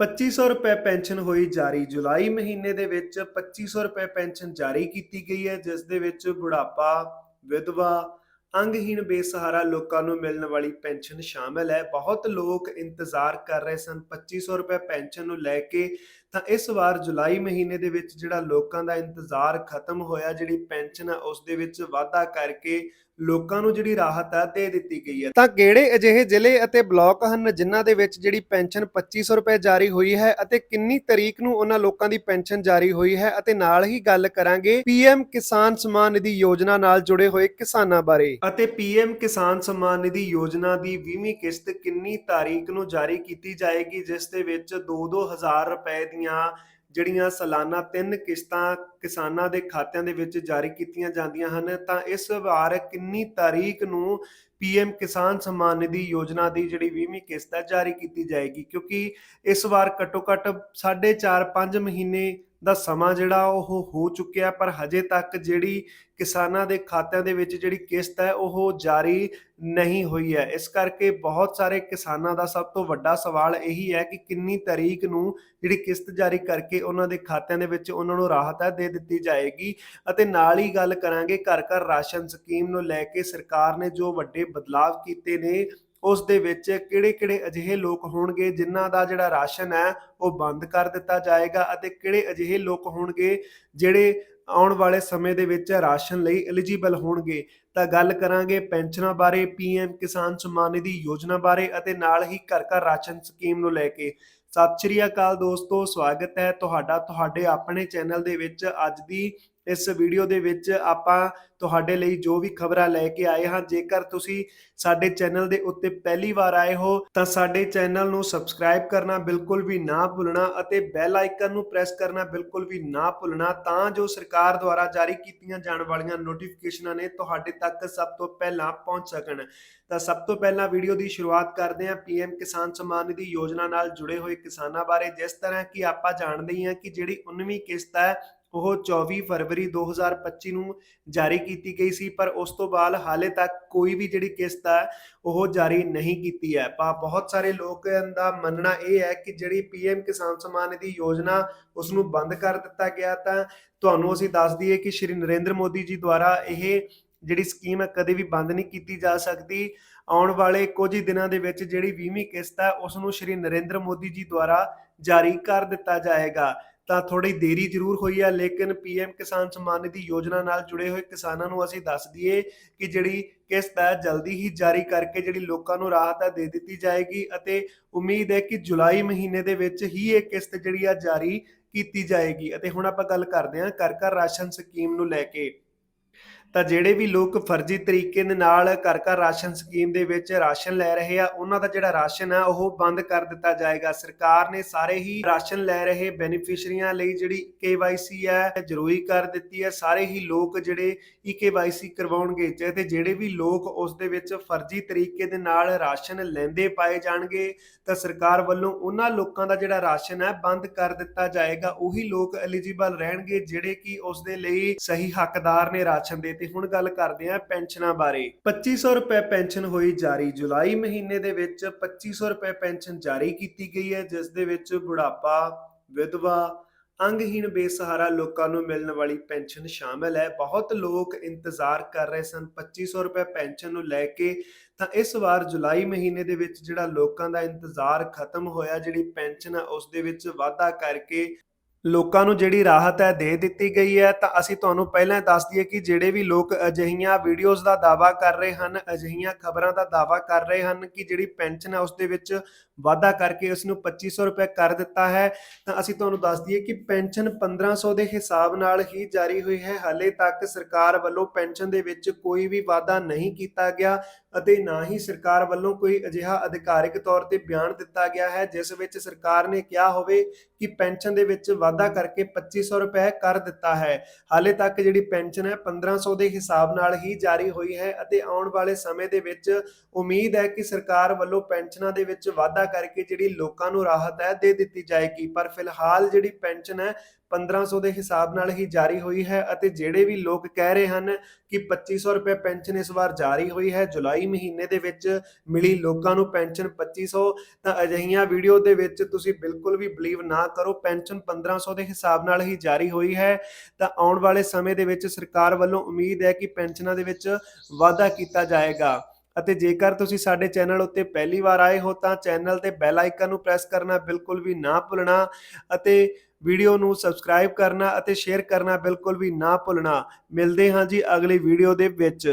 2500 ਰੁਪਏ ਪੈਨਸ਼ਨ ਹੋਈ ਜਾਰੀ। ਜੁਲਾਈ ਮਹੀਨੇ ਦੇ ਵਿੱਚ 2500 ਰੁਪਏ ਪੈਨਸ਼ਨ ਜਾਰੀ ਕੀਤੀ ਗਈ ਹੈ, ਜਿਸ ਦੇ ਵਿੱਚ ਬੁਢਾਪਾ, ਵਿਧਵਾ, ਅੰਗਹੀਣ, ਬੇਸਹਾਰਾ ਲੋਕਾਂ ਨੂੰ ਮਿਲਣ ਵਾਲੀ ਪੈਨਸ਼ਨ ਸ਼ਾਮਲ ਹੈ। ਬਹੁਤ ਲੋਕ ਇੰਤਜ਼ਾਰ ਕਰ ਰਹੇ ਸਨ। 2500 ਰੁਪਏ ਪੈਨਸ਼ਨ ਨੂੰ ਲੈ ਕੇ ਤਾਂ ਇਸ ਵਾਰ ਜੁਲਾਈ ਮਹੀਨੇ ਦੇ ਵਿੱਚ ਜਿਹੜਾ ਲੋਕਾਂ ਦਾ ਇੰਤਜ਼ਾਰ ਖਤਮ ਹੋਇਆ, ਜਿਹੜੀ ਪੈਨਸ਼ਨ ਹੈ ਉਸ ਦੇ ਵਿੱਚ ਵਾਧਾ ਕਰਕੇ ਲੋਕਾਂ ਨੂੰ ਜਿਹੜੀ ਰਾਹਤ ਹੈ ਦੇ ਦਿੱਤੀ ਗਈ ਹੈ। ਤਾਂ ਕਿਹੜੇ ਅਜਿਹੇ ਜ਼ਿਲ੍ਹੇ ਅਤੇ ਬਲਾਕ ਹਨ ਜਿਨ੍ਹਾਂ ਦੇ ਵਿੱਚ ਜਿਹੜੀ ਪੈਨਸ਼ਨ 2500 ਰੁਪਏ ਜਾਰੀ ਹੋਈ ਹੈ ਅਤੇ ਕਿੰਨੀ ਤਰੀਕ ਨੂੰ ਉਹਨਾਂ ਲੋਕਾਂ ਦੀ ਪੈਨਸ਼ਨ ਜਾਰੀ ਹੋਈ ਹੈ? ਅਤੇ ਨਾਲ ਹੀ ਗੱਲ ਕਰਾਂਗੇ ਪੀਐਮ ਕਿਸਾਨ ਸਨਮਾਨ ਨਿਧੀ ਯੋਜਨਾ ਨਾਲ ਜੁੜੇ ਹੋਏ ਕਿਸਾਨਾਂ ਬਾਰੇ। ਅਤੇ ਪੀਐਮ ਕਿਸਾਨ ਸਨਮਾਨ ਨਿਧੀ ਯੋਜਨਾ ਦੀ 20ਵੀਂ ਕਿਸ਼ਤ ਕਿੰਨੀ ਤਾਰੀਖ ਨੂੰ ਜਾਰੀ ਕੀਤੀ ਜਾਏਗੀ, ਜਿਸ ਦੇ ਵਿੱਚ 2-2000 ਰੁਪਏ ਦੀ ਦੀਆਂ ਜਿਹੜੀਆਂ ਸਾਲਾਨਾ ਤਿੰਨ ਕਿਸ਼ਤਾਂ ਕਿਸਾਨਾਂ ਦੇ ਖਾਤਿਆਂ ਦੇ ਵਿੱਚ ਜਾਰੀ ਕੀਤੀਆਂ ਜਾਂਦੀਆਂ ਹਨ, ਤਾਂ ਇਸ ਵਾਰ ਕਿੰਨੀ ਤਾਰੀਖ ਨੂੰ ਪੀਐਮ ਕਿਸਾਨ ਸਨਮਾਨ ਨਿਧੀ ਯੋਜਨਾ ਦੀ ਜਿਹੜੀ 20ਵੀਂ ਕਿਸ਼ਤ ਹੈ, ਜਾਰੀ ਕੀਤੀ ਜਾਏਗੀ? ਕਿਉਂਕਿ ਇਸ ਵਾਰ ਘੱਟੋ ਘੱਟ 4.5 5 ਮਹੀਨੇ ਦਾ ਸਮਾਂ ਜਿਹੜਾ ਉਹ ਹੋ ਚੁੱਕਿਆ ਪਰ ਹਜੇ ਤੱਕ ਜਿਹੜੀ ਕਿਸਾਨਾਂ ਦੇ ਖਾਤਿਆਂ ਦੇ ਵਿੱਚ ਜਿਹੜੀ ਕਿਸ਼ਤ ਹੈ, ਉਹ ਜਾਰੀ ਨਹੀਂ ਹੋਈ ਹੈ। ਇਸ ਕਰਕੇ ਬਹੁਤ ਸਾਰੇ ਕਿਸਾਨਾਂ ਦਾ ਸਭ ਤੋਂ ਵੱਡਾ ਸਵਾਲ ਇਹੀ ਹੈ ਕਿ ਕਿੰਨੀ ਤਾਰੀਖ ਨੂੰ ਜਿਹੜੀ ਕਿਸ਼ਤ ਜਾਰੀ ਕਰਕੇ ਉਹਨਾਂ ਦੇ ਖਾਤਿਆਂ ਦੇ ਵਿੱਚ ਉਹਨਾਂ ਨੂੰ ਰਾਹਤ ਹੈ, ਦੇ ਦਿੱਤੀ ਜਾਏਗੀ। ਅਤੇ ਨਾਲ ਹੀ ਗੱਲ ਕਰਾਂਗੇ ਘਰ ਘਰ ਰਾਸ਼ਨ ਸਕੀਮ ਨੂੰ ਲੈ ਕੇ ਸਰਕਾਰ ਨੇ ਜੋ ਵੱਡੇ ਬਦਲਾਵ ਕੀਤੇ ਨੇ ਉਸ ਦੇ ਵਿੱਚ ਕਿਹੜੇ-ਕਿਹੜੇ ਅਜਿਹੇ ਲੋਕ ਹੋਣਗੇ ਜਿਨ੍ਹਾਂ ਦਾ ਜਿਹੜਾ ਰਾਸ਼ਨ ਹੈ ਉਹ ਬੰਦ ਕਰ ਦਿੱਤਾ ਜਾਏਗਾ ਅਤੇ ਕਿਹੜੇ ਅਜਿਹੇ ਲੋਕ ਹੋਣਗੇ ਜਿਹੜੇ ਆਉਣ ਵਾਲੇ ਸਮੇਂ ਦੇ ਵਿੱਚ ਰਾਸ਼ਨ ਲਈ ਐਲੀਜੀਬਲ ਹੋਣਗੇ? ਤਾਂ ਗੱਲ ਕਰਾਂਗੇ ਪੈਨਸ਼ਨਾਂ ਬਾਰੇ, ਪੀਐਮ ਕਿਸਾਨ ਸਨਮਾਨ ਨਿਧੀ ਯੋਜਨਾ ਬਾਰੇ ਅਤੇ ਨਾਲ ਹੀ ਘਰ ਘਰ ਰਾਸ਼ਨ ਸਕੀਮ ਨੂੰ ਲੈ ਕੇ। ਸਤਿ ਸ਼੍ਰੀ ਅਕਾਲ ਦੋਸਤੋ, ਸਵਾਗਤ ਹੈ ਤੁਹਾਡਾ, ਤੁਹਾਡੇ ਆਪਣੇ ਚੈਨਲ ਦੇ ਵਿੱਚ ਅੱਜ ਦੀ ਇਸ ਵੀਡੀਓ ਦੇ ਵਿੱਚ ਆਪਾਂ ਤੁਹਾਡੇ ਲਈ ਜੋ ਵੀ ਖਬਰਾਂ ਲੈ ਕੇ ਆਏ ਹਾਂ, ਜੇਕਰ ਤੁਸੀਂ ਸਾਡੇ ਚੈਨਲ ਦੇ ਉੱਤੇ ਪਹਿਲੀ ਵਾਰ ਆਏ ਹੋ, ਤਾਂ ਸਾਡੇ ਚੈਨਲ ਨੂੰ ਸਬਸਕ੍ਰਾਈਬ ਕਰਨਾ ਬਿਲਕੁਲ ਵੀ ਨਾ ਭੁੱਲਣਾ ਅਤੇ ਬੈਲ ਆਈਕਨ ਨੂੰ ਪ੍ਰੈਸ ਕਰਨਾ ਬਿਲਕੁਲ ਵੀ ਨਾ ਭੁੱਲਣਾ, ਤਾਂ ਜੋ ਸਰਕਾਰ ਦੁਆਰਾ ਜਾਰੀ ਕੀਤੀਆਂ ਜਾਣ ਵਾਲੀਆਂ ਨੋਟੀਫਿਕੇਸ਼ਨਾਂ ਨੇ ਤੁਹਾਡੇ ਤੱਕ ਸਭ ਤੋਂ ਪਹਿਲਾਂ ਪਹੁੰਚ ਸਕਣ। ਤਾਂ ਸਭ ਤੋਂ ਪਹਿਲਾਂ ਵੀਡੀਓ ਦੀ ਸ਼ੁਰੂਆਤ ਕਰਦੇ ਹਾਂ ਪੀਐਮ ਕਿਸਾਨ ਸਨਮਾਨ ਨਿਧੀ ਯੋਜਨਾ ਨਾਲ ਜੁੜੇ ਹੋਏ ਕਿਸਾਨਾਂ ਬਾਰੇ, ਜਿਸ ਤਰ੍ਹਾਂ ਕਿ ਆਪਾਂ ਜਾਣਦੇ ਹੀ ਹਾਂ ਕਿ ਜਿਹੜੀ 19ਵੀਂ ਕਿਸ਼ਤ ਹੈ ਉਹ 24 ਫਰਵਰੀ 2025 ਨੂੰ ਜਾਰੀ ਕੀਤੀ ਗਈ ਸੀ, ਪਰ ਉਸ ਤੋਂ ਬਾਅਦ ਹਾਲੇ ਤੱਕ ਕੋਈ ਵੀ ਜਿਹੜੀ ਕਿਸ਼ਤ ਹੈ ਉਹ ਜਾਰੀ ਨਹੀਂ ਕੀਤੀ ਹੈ। ਪਾ ਬਹੁਤ ਸਾਰੇ ਲੋਕ ਦਾ ਮੰਨਣਾ ਇਹ ਹੈ ਕਿ ਜਿਹੜੀ ਪੀਐਮ ਕਿਸਾਨ ਸਨਮਾਨ ਨਿਧੀ ਯੋਜਨਾ ਉਸ ਨੂੰ ਬੰਦ ਕਰ ਦਿੱਤਾ ਗਿਆ, ਤਾਂ ਤੁਹਾਨੂੰ ਅਸੀਂ ਦੱਸ ਦਈਏ ਕਿ ਸ਼੍ਰੀ ਨਰਿੰਦਰ ਮੋਦੀ ਜੀ ਦੁਆਰਾ ਇਹ ਜਿਹੜੀ ਸਕੀਮ ਹੈ, ਕਦੇ ਵੀ ਬੰਦ ਨਹੀਂ ਕੀਤੀ ਜਾ ਸਕਦੀ। ਆਉਣ ਵਾਲੇ ਕੁਝ ਹੀ ਦਿਨਾਂ ਦੇ ਵਿੱਚ ਜਿਹੜੀ 20ਵੀਂ ਕਿਸ਼ਤ ਹੈ ਉਸ ਨੂੰ ਸ਼੍ਰੀ ਨਰਿੰਦਰ ਮੋਦੀ ਜੀ ਦੁਆਰਾ ਜਾਰੀ ਕਰ ਦਿੱਤਾ ਜਾਏਗਾ। ਤਾਂ ਥੋੜੀ ਦੇਰੀ ਜ਼ਰੂਰ ਹੋਈ ਆ, ਲੇਕਿਨ ਪੀਐਮ ਕਿਸਾਨ ਸਨਮਾਨ ਨਿਧੀ ਯੋਜਨਾ ਨਾਲ ਜੁੜੇ ਹੋਏ ਕਿਸਾਨਾਂ ਨੂੰ ਅਸੀਂ ਦੱਸ ਦਈਏ ਕਿ ਜਿਹੜੀ ਕਿਸ਼ਤ ਹੈ, ਜਲਦੀ ਹੀ ਜਾਰੀ ਕਰਕੇ ਜਿਹੜੀ ਲੋਕਾਂ ਨੂੰ ਰਾਹਤ ਹੈ, ਦੇ ਦਿੱਤੀ ਜਾਏਗੀ ਅਤੇ ਉਮੀਦ ਹੈ ਕਿ ਜੁਲਾਈ ਮਹੀਨੇ ਦੇ ਵਿੱਚ ਹੀ ਇਹ ਕਿਸ਼ਤ ਜਿਹੜੀ ਆ, ਜਾਰੀ ਕੀਤੀ ਜਾਏਗੀ। ਅਤੇ ਹੁਣ ਆਪਾਂ ਗੱਲ ਕਰਦੇ ਹਾਂ ਘਰ ਘਰ ਰਾਸ਼ਨ ਸਕੀਮ ਨੂੰ ਲੈ ਕੇ। ਤਾਂ ਜਿਹੜੇ ਵੀ ਲੋਕ ਫਰਜ਼ੀ ਤਰੀਕੇ ਦੇ ਨਾਲ ਘਰ ਘਰ ਰਾਸ਼ਨ ਸਕੀਮ ਦੇ ਵਿੱਚ ਰਾਸ਼ਨ ਲੈ ਰਹੇ ਆ, ਉਹਨਾਂ ਦਾ ਜਿਹੜਾ ਰਾਸ਼ਨ ਆ, ਉਹ ਬੰਦ ਕਰ ਦਿੱਤਾ ਜਾਏਗਾ। ਸਰਕਾਰ ਨੇ ਸਾਰੇ ਹੀ ਰਾਸ਼ਨ ਲੈ ਰਹੇ ਬੈਨੀਫੀਸ਼ੀਅਰੀਆਂ ਲਈ ਜਿਹੜੀ KYC ਹੈ ਜ਼ਰੂਰੀ ਕਰ ਦਿੱਤੀ ਹੈ ਸਾਰੇ ਹੀ ਲੋਕ ਜਿਹੜੇ ਈ KYC ਕਰਵਾਉਣਗੇ ਤੇ ਜਿਹੜੇ ਵੀ ਲੋਕ ਉਸ ਦੇ ਵਿੱਚ ਫਰਜ਼ੀ ਤਰੀਕੇ ਦੇ ਨਾਲ ਰਾਸ਼ਨ ਲੈਂਦੇ ਪਾਏ ਜਾਣਗੇ, ਤਾਂ ਸਰਕਾਰ ਵੱਲੋਂ ਉਹਨਾਂ ਲੋਕਾਂ ਦਾ ਜਿਹੜਾ ਰਾਸ਼ਨ ਹੈ ਬੰਦ ਕਰ ਦਿੱਤਾ ਜਾਏਗਾ। ਉਹੀ ਲੋਕ ਐਲੀਜੀਬਲ ਰਹਿਣਗੇ, ਜਿਹੜੇ ਕਿ ਉਸ ਦੇ ਲਈ ਸਹੀ ਹੱਕਦਾਰ ਨੇ ਰਾਸ਼ਨ ਦੇ ਤੇ ਹੁਣ ਗੱਲ ਕਰਦੇ ਹਾਂ ਪੈਨਸ਼ਨਾਂ ਬਾਰੇ। 2500 ਰੁਪਏ ਪੈਨਸ਼ਨ ਹੋਈ ਜਾਰੀ। ਜੁਲਾਈ ਮਹੀਨੇ ਦੇ ਵਿੱਚ 2500 ਰੁਪਏ ਪੈਨਸ਼ਨ ਜਾਰੀ ਕੀਤੀ ਗਈ ਹੈ, ਜਿਸ ਦੇ ਵਿੱਚ ਬੁਢਾਪਾ, ਵਿਧਵਾ, ਅੰਗਹੀਣ, ਬੇਸਹਾਰਾ ਲੋਕਾਂ ਨੂੰ ਮਿਲਣ ਵਾਲੀ ਪੈਨਸ਼ਨ ਸ਼ਾਮਲ ਹੈ। ਬਹੁਤ ਲੋਕ ਇੰਤਜ਼ਾਰ ਕਰ ਰਹੇ ਸਨ 2500 ਰੁਪਏ ਪੈਨਸ਼ਨ ਨੂੰ ਲੈ ਕੇ। ਤਾਂ ਇਸ ਵਾਰ ਜੁਲਾਈ ਮਹੀਨੇ ਦੇ ਵਿੱਚ ਜਿਹੜਾ ਲੋਕਾਂ ਦਾ ਇੰਤਜ਼ਾਰ ਖਤਮ ਹੋਇਆ, ਜਿਹੜੀ ਪੈਨਸ਼ਨ ਆ, ਉਸ ਦੇ ਵਿੱਚ ਵਾਧਾ ਕਰਕੇ ਲੋਕਾਂ ਨੂੰ ਜਿਹੜੀ ਰਾਹਤ ਹੈ, ਦੇ ਦਿੱਤੀ ਗਈ ਹੈ, ਤਾਂ ਅਸੀਂ ਤੁਹਾਨੂੰ ਪਹਿਲਾਂ ਦੱਸ ਦਈਏ ਕਿ ਜਿਹੜੇ ਵੀ ਲੋਕ ਅਜਿਹੀਆਂ ਵੀਡੀਓਜ਼ ਦਾ ਦਾਵਾ ਕਰ ਰਹੇ ਹਨ, ਅਜਿਹੀਆਂ ਖਬਰਾਂ ਦਾ ਦਾਵਾ ਕਰ ਰਹੇ ਹਨ ਕਿ ਜਿਹੜੀ ਪੈਨਸ਼ਨ ਹੈ, ਉਸ ਦੇ ਵਿੱਚ ਵਾਧਾ ਕਰਕੇ ਉਸ ਨੂੰ 2500 ਰੁਪਏ ਕਰ ਦਿੱਤਾ ਹੈ, ਤਾਂ ਅਸੀਂ ਤੁਹਾਨੂੰ ਦੱਸ ਦਈਏ ਕਿ ਪੈਨਸ਼ਨ 1500 ਦੇ ਹਿਸਾਬ ਨਾਲ ਹੀ ਜਾਰੀ ਹੋਈ ਹੈ। ਹਾਲੇ ਤੱਕ ਸਰਕਾਰ ਵੱਲੋਂ ਪੈਨਸ਼ਨ ਦੇ ਵਿੱਚ ਕੋਈ ਵੀ ਵਾਧਾ ਨਹੀਂ ਕੀਤਾ ਗਿਆ। ਅਤੇ ਨਾ ਹੀ ਸਰਕਾਰ ਵੱਲੋਂ ਕੋਈ ਅਜਿਹਾ ਅਧਿਕਾਰਿਕ ਤੌਰ ਤੇ ਬਿਆਨ ਦਿੱਤਾ ਗਿਆ ਹੈ, ਜਿਸ ਵਿੱਚ ਸਰਕਾਰ ਨੇ ਕਿਹਾ ਹੋਵੇ ਕਿ ਪੈਨਸ਼ਨ ਦੇ ਵਿੱਚ ਵਾਧਾ ਕਰਕੇ 2500 ਰੁਪਏ ਕਰ ਦਿੱਤਾ ਹੈ। ਹਾਲੇ ਤੱਕ ਜਿਹੜੀ ਪੈਨਸ਼ਨ ਹੈ 1500 ਦੇ ਹਿਸਾਬ ਨਾਲ ਹੀ ਜਾਰੀ ਹੋਈ ਹੈ ਅਤੇ ਆਉਣ ਵਾਲੇ ਸਮੇਂ ਦੇ ਵਿੱਚ ਉਮੀਦ ਹੈ ਕਿ ਸਰਕਾਰ ਵੱਲੋਂ ਪੈਨਸ਼ਨਾਂ ਦੇ ਵਿੱਚ ਵਾਧਾ ਕਰਕੇ ਜਿਹੜੀ ਲੋਕਾਂ ਨੂੰ ਰਾਹਤ ਹੈ, ਦੇ ਦਿੱਤੀ ਜਾਏਗੀ। ਪਰ ਫਿਲਹਾਲ ਜਿਹੜੀ ਪੈਨਸ਼ਨ ਹੈ 1500 ਦੇ ਹਿਸਾਬ ਨਾਲ ਹੀ ਜਾਰੀ ਹੋਈ ਹੈ ਅਤੇ ਜਿਹੜੇ ਵੀ ਲੋਕ ਕਹਿ ਰਹੇ ਹਨ ਕਿ 2500 ਰੁਪਏ ਪੈਨਸ਼ਨ ਇਸ ਵਾਰ ਜਾਰੀ ਹੋਈ ਹੈ, ਜੁਲਾਈ ਮਹੀਨੇ ਦੇ ਵਿੱਚ ਮਿਲੀ ਲੋਕਾਂ ਨੂੰ ਪੈਨਸ਼ਨ 2500 ਤਾਂ ਅਜਿਹੀਆਂ ਵੀਡੀਓ ਦੇ ਵਿੱਚ ਤੁਸੀਂ ਬਿਲਕੁਲ ਵੀ ਬਲੀਵ ਨਾ ਕਰੋ, ਪੈਨਸ਼ਨ 1500 ਦੇ ਹਿਸਾਬ ਨਾਲ ਹੀ ਜਾਰੀ ਹੋਈ ਹੈ। ਤਾਂ ਆਉਣ ਵਾਲੇ ਸਮੇਂ ਦੇ ਵਿੱਚ ਸਰਕਾਰ ਵੱਲੋਂ ਉਮੀਦ ਹੈ ਕਿ ਪੈਨਸ਼ਨਾਂ ਦੇ ਵਿੱਚ ਵਾਧਾ ਕੀਤਾ ਜਾਏਗਾ। ਅਤੇ ਜੇਕਰ ਤੁਸੀਂ ਸਾਡੇ ਚੈਨਲ ਉੱਤੇ ਪਹਿਲੀ ਵਾਰ ਆਏ ਹੋ, ਤਾਂ ਚੈਨਲ ਤੇ ਬੈਲ ਆਈਕਨ ਨੂੰ ਪ੍ਰੈਸ ਕਰਨਾ ਬਿਲਕੁਲ ਵੀ ਨਾ ਭੁੱਲਣਾ ਅਤੇ ਵੀਡੀਓ ਨੂੰ ਸਬਸਕ੍ਰਾਈਬ ਕਰਨਾ ਅਤੇ ਸ਼ੇਅਰ ਕਰਨਾ ਬਿਲਕੁਲ ਵੀ ਨਾ ਭੁੱਲਣਾ। ਮਿਲਦੇ ਹਾਂ ਜੀ ਅਗਲੀ ਵੀਡੀਓ ਦੇ ਵਿੱਚ।